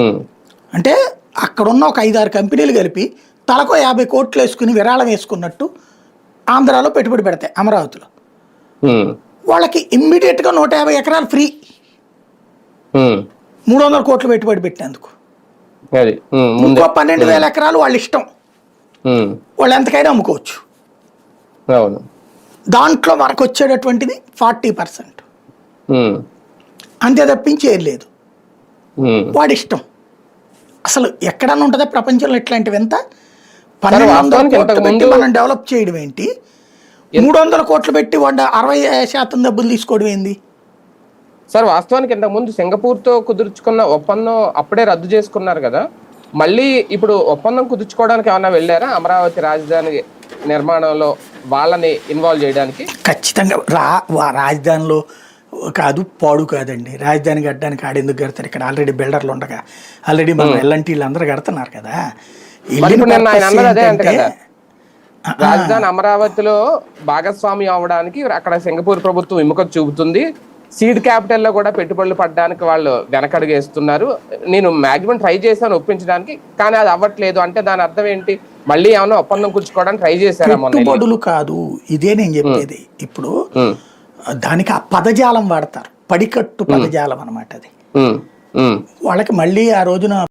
ఉమ్, అంటే అక్కడున్న ఒక ఐదారు కంపెనీలు కలిపి తలకో యాభై కోట్లు వేసుకుని విరాళం వేసుకున్నట్టు ఆంధ్రాలో పెట్టుబడి పెడతాయి అమరావతిలో. వాళ్ళకి ఇమ్మీడియట్గా నూట యాభై ఎకరాలు ఫ్రీ. మూడు వందల కోట్లు పెట్టుబడి పెట్టినందుకు. ఇంకో పన్నెండు వేల ఎకరాలు వాళ్ళ ఇష్టం. వాళ్ళు ఎంతకైనా అమ్ముకోవచ్చు. దాంట్లో మనకు వచ్చేటటువంటిది ఫార్టీ పర్సెంట్. అంతే తప్పించి ఏం లేదు. వాడి ఇష్టం అసలు ఎక్కడన్నా ఉంటుందా ప్రపంచంలో ఇట్లాంటివి ఎంత? పన్నెండు వందల కోట్లు పెట్టి ముందు- మనం డెవలప్ చేయడం ఏంటి? మూడు వందల కోట్లు పెట్టి వాడు అరవై శాతం డబ్బులు తీసుకోవడం ఏంది? సార్ వాస్తవానికి ఇంతకుముందు సింగపూర్తో కుదుర్చుకున్న ఒప్పందం అప్పుడే రద్దు చేసుకున్నారు కదా. మళ్ళీ ఇప్పుడు ఒప్పందం కుదుర్చుకోవడానికి ఏమన్నా వెళ్ళారా? అమరావతి రాజధాని నిర్మాణంలో వాళ్ళని ఇన్వాల్వ్ చేయడానికి? ఖచ్చితంగా రా రాజధానిలో కాదు పాడు కాదండి. రాజధాని కట్టడానికి ఆడెందుకు కడతారు? ఇక్కడ ఆల్రెడీ బిల్డర్లు ఉండగా. ఆల్రెడీ మనం ఎల్లంటి అందరూ కడుతున్నారు కదా. రాజధాని అమరావతిలో భాగస్వామి అవడానికి అక్కడ సింగపూర్ ప్రభుత్వం విముఖత చూపుతుంది. సీడ్ క్యాపిటల్లో కూడా పెట్టుబడులు పడడానికి వాళ్ళు వెనకడుగేస్తున్నారు. నేను మాక్సిమం ట్రై చేశాను ఒప్పించడానికి కానీ అది అవ్వట్లేదు. అంటే దాని అర్థం ఏంటి? మళ్ళీ ఏమైనా ఒప్పందం కూర్చుకోవడానికి ట్రై చేశారా? పెట్టుబడులు కాదు. ఇదే నేను చెప్పేది. ఇప్పుడు దానికి ఆ పదజాలం వాడతారు. పడికట్టు పదజాలం అన్నమాట అది. వాళ్ళకి మళ్ళీ ఆ రోజున